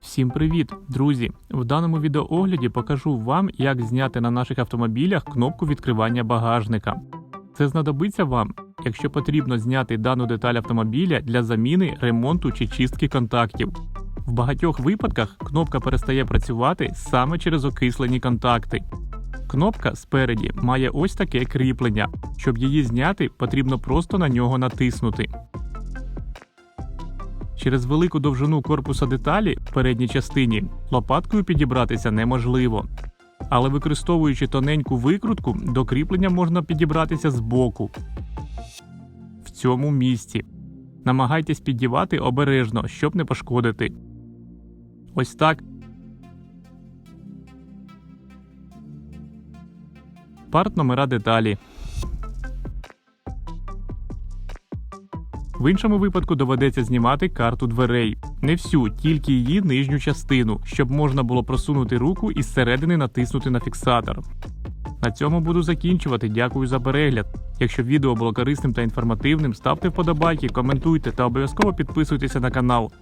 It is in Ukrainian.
Всім привіт, друзі! В даному відеоогляді покажу вам, як зняти на наших автомобілях кнопку відкривання багажника. Це знадобиться вам, якщо потрібно зняти дану деталь автомобіля для заміни, ремонту чи чистки контактів. В багатьох випадках кнопка перестає працювати саме через окислені контакти. Кнопка спереді має ось таке кріплення. Щоб її зняти, потрібно просто на нього натиснути. Через велику довжину корпуса деталі в передній частині лопаткою підібратися неможливо. Але використовуючи тоненьку викрутку, до кріплення можна підібратися збоку. В цьому місці. Намагайтесь піддівати обережно, щоб не пошкодити. Ось так. Парт номера деталі. В іншому випадку доведеться знімати карту дверей. Не всю, тільки її нижню частину, щоб можна було просунути руку і зсередини натиснути на фіксатор. На цьому буду закінчувати. Дякую за перегляд. Якщо відео було корисним та інформативним, ставте вподобайки, коментуйте та обов'язково підписуйтеся на канал.